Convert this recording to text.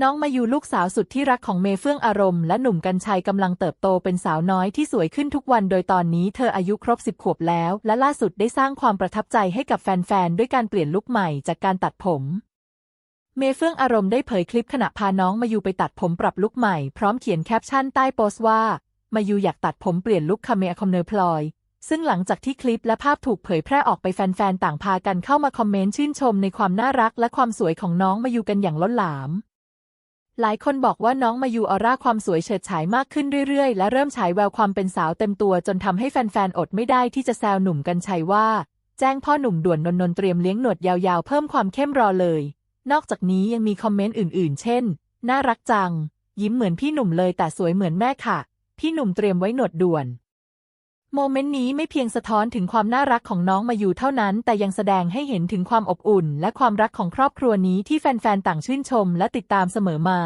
น้องมายูลูกสาวสุดที่รักของเมเฟื่องอารมณ์และหนุ่มกัญชัยกำลังเติบโตเป็นสาวน้อยที่สวยขึ้นทุกวันโดยตอนนี้เธออายุครบสิบขวบแล้ว และล่าสุดได้สร้างความประทับใจให้กับแฟนๆ ด้วยการเปลี่ยนลุคใหม่จากการตัดผม เมเฟื่องอารมณ์ได้เผยคลิปขณะพาน้องมายูไปตัดผมปรับลุคใหม่พร้อมเขียนแคปชั่นใต้โพสต์ว่า มายูอยากตัดผมเปลี่ยนลุคคาเมอคอมเนอร์พลอยซึ่งหลังจากที่คลิปและภาพถูกเผยแพร่ออกไปแฟนๆ ต่างพากันเข้ามาคอมเมนต์ชื่นชมในความน่ารักและความสวยของน้องมายูกันอย่างล้นหลาม หลายคนบอกว่าน้องมายูออร่าความสวยเฉิดฉายมากขึ้นเรื่อยๆ และเริ่มฉายแววความเป็นสาวเต็มตัวจนทำให้แฟนๆ อดไม่ได้ที่จะแซวหนุ่มกันชัยว่า แจ้งพ่อหนุ่มด่วนนนนนเตรียมเลี้ยงหนวดยาวๆ เพิ่มความเข้มรอเลย นอกจากนี้ยังมีคอมเมนต์อื่นๆ เช่น น่ารักจัง ยิ้มเหมือนพี่หนุ่มเลยแต่สวยเหมือนแม่ค่ะ พี่หนุ่มเตรียมไว้หนวดด่วน โมเมนต์นี้ไม่เพียงสะท้อนถึงความน่ารักของน้องมาอยู่เท่านั้น แต่ยังแสดงให้เห็นถึงความอบอุ่น และความรักของครอบครัวนี้ที่แฟนๆ ต่างชื่นชมและติดตามเสมอมา